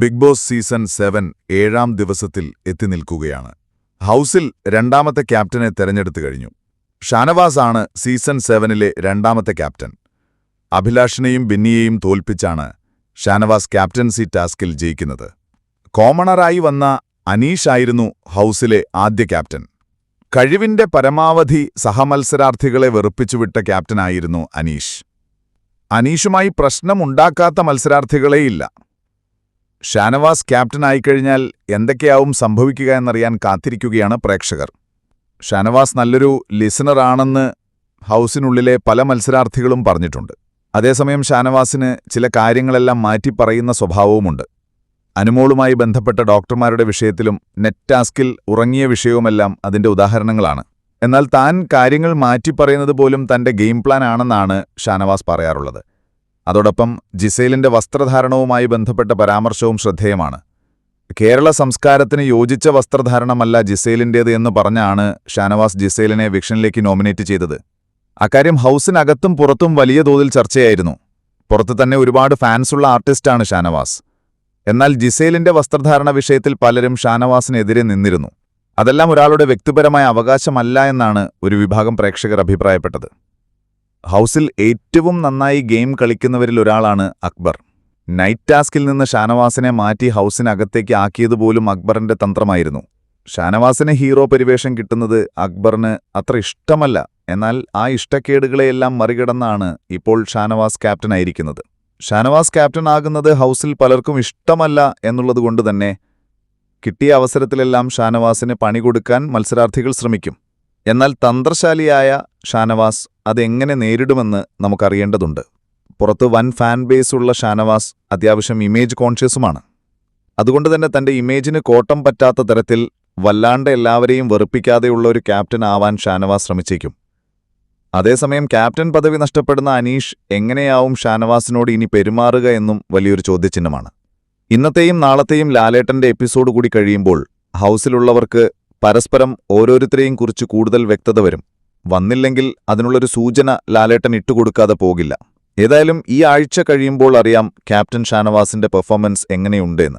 Big boss season seven ഏഴാം ദിവസത്തിൽ എത്തി നിൽക്കുകയാണ്. ഹൗസിൽ രണ്ടാമത്തെ ക്യാപ്റ്റനെ തെരഞ്ഞെടുത്തു കഴിഞ്ഞു. ഷാനവാസ് ആണ് സീസൺ സെവനിലെ രണ്ടാമത്തെ ക്യാപ്റ്റൻ. അഭിലാഷിനെയും ബിന്നിയെയും തോൽപ്പിച്ചാണ് ഷാനവാസ് ക്യാപ്റ്റൻസി ടാസ്കിൽ ജയിക്കുന്നത്. കോമണറായി വന്ന അനീഷായിരുന്നു ഹൗസിലെ ആദ്യ ക്യാപ്റ്റൻ. കഴിവിന്റെ പരമാവധി സഹമത്സരാർത്ഥികളെ വെറുപ്പിച്ചുവിട്ട ക്യാപ്റ്റനായിരുന്നു അനീഷ്. അനീഷുമായി പ്രശ്നമുണ്ടാക്കാത്ത മത്സരാർത്ഥികളേയില്ല. ഷാനവാസ് ക്യാപ്റ്റൻ ക്യാപ്റ്റനായിക്കഴിഞ്ഞാൽ എന്തൊക്കെയാവും സംഭവിക്കുക എന്നറിയാൻ കാത്തിരിക്കുകയാണ് പ്രേക്ഷകർ. ഷാനവാസ് നല്ലൊരു ലിസണറാണെന്ന് ഹൗസിനുള്ളിലെ പല മത്സരാർത്ഥികളും പറഞ്ഞിട്ടുണ്ട്. അതേസമയം ഷാനവാസിന് ചില കാര്യങ്ങളെല്ലാം മാറ്റിപ്പറയുന്ന സ്വഭാവവുമുണ്ട്. അനുമോളുമായി ബന്ധപ്പെട്ട ഡോക്ടർമാരുടെ വിഷയത്തിലും നെറ്റ് ടാസ്കിൽ ഉറങ്ങിയ വിഷയവുമെല്ലാം അതിന്റെ ഉദാഹരണങ്ങളാണ്. എന്നാൽ താൻ കാര്യങ്ങൾ മാറ്റിപ്പറയുന്നത് പോലും തന്റെ ഗെയിം പ്ലാൻ ആണെന്നാണ് ഷാനവാസ് പറയാറുള്ളത്. അതോടൊപ്പം ജിസേലിന്റെ വസ്ത്രധാരണവുമായി ബന്ധപ്പെട്ട പരാമർശവും ശ്രദ്ധേയമാണ്. കേരള സംസ്കാരത്തിന് യോജിച്ച വസ്ത്രധാരണമല്ല ജിസൈലിന്റേത് എന്ന് പറഞ്ഞാണ് ഷാനവാസ് ജിസേലിനെ വിക്ഷനിലേക്ക് നോമിനേറ്റ് ചെയ്തത്. അക്കാര്യം ഹൗസിനകത്തും പുറത്തും വലിയ തോതിൽ ചർച്ചയായിരുന്നു. പുറത്തു തന്നെ ഒരുപാട് ഫാൻസുള്ള ആർട്ടിസ്റ്റാണ് ഷാനവാസ്. എന്നാൽ ജിസേലിന്റെ വസ്ത്രധാരണ വിഷയത്തിൽ പലരും ഷാനവാസിനെതിരെ നിന്നിരുന്നു. അതെല്ലാം ഒരാളുടെ വ്യക്തിപരമായ അവകാശമല്ല എന്നാണ് ഒരു വിഭാഗം പ്രേക്ഷകർ അഭിപ്രായപ്പെട്ടത്. ഹൗസിൽ ഏറ്റവും നന്നായി ഗെയിം കളിക്കുന്നവരിൽ ഒരാളാണ് അക്ബർ. നൈറ്റ് ടാസ്കിൽ നിന്ന് ഷാനവാസിനെ മാറ്റി ഹൗസിനകത്തേക്ക് ആക്കിയതുപോലും അക്ബറിന്റെ തന്ത്രമായിരുന്നു. ഷാനവാസിന് ഹീറോ പരിവേഷം കിട്ടുന്നത് അക്ബറിന് അത്ര ഇഷ്ടമല്ല എന്നാൽ ആ ഇഷ്ടക്കേടുകളെയെല്ലാം മറികടന്നാണ് ഇപ്പോൾ ഷാനവാസ് ക്യാപ്റ്റനായിരിക്കുന്നത് ഷാനവാസ് ക്യാപ്റ്റൻ ക്യാപ്റ്റനാകുന്നത് ഹൗസിൽ പലർക്കും ഇഷ്ടമല്ല എന്നുള്ളതുകൊണ്ട് തന്നെ കിട്ടിയ അവസരത്തിലെല്ലാം ഷാനവാസിന് പണി കൊടുക്കാൻ മത്സരാർത്ഥികൾ ശ്രമിക്കും. എന്നാൽ തന്ത്രശാലിയായ ഷാനവാസ് അതെങ്ങനെ നേരിടുമെന്ന് നമുക്കറിയേണ്ടതുണ്ട്. പുറത്ത് വൻ ഫാൻ ബേസുള്ള ഷാനവാസ് അത്യാവശ്യം ഇമേജ് കോൺഷ്യസുമാണ്. അതുകൊണ്ട് തന്നെ തന്റെ ഇമേജിന് കോട്ടം പറ്റാത്ത തരത്തിൽ വല്ലാണ്ട് എല്ലാവരെയും വെറുപ്പിക്കാതെയുള്ള ഒരു ക്യാപ്റ്റൻ ആവാൻ ഷാനവാസ് ശ്രമിച്ചേക്കും. അതേസമയം ക്യാപ്റ്റൻ പദവി നഷ്ടപ്പെടുന്ന അനീഷ് എങ്ങനെയാവും ഷാനവാസിനോട് ഇനി പെരുമാറുക എന്നും വലിയൊരു ചോദ്യചിഹ്നമാണ്. ഇന്നത്തെയും നാളത്തെയും ലാലേട്ടന്റെ എപ്പിസോഡ് കൂടി കഴിയുമ്പോൾ ഹൗസിലുള്ളവർക്ക് പരസ്പരം ഓരോരുത്തരെയും കുറിച്ച് കൂടുതൽ വ്യക്തത വരും. വന്നില്ലെങ്കിൽ അതിനുള്ളൊരു സൂചന ലാലേട്ടൻ ഇട്ടുകൊടുക്കാതെ പോകില്ല. ഏതായാലും ഈ ആഴ്ച കഴിയുമ്പോൾ അറിയാം ക്യാപ്റ്റൻ ഷാനവാസിന്റെ പെർഫോമൻസ് എങ്ങനെയുണ്ടെന്ന്.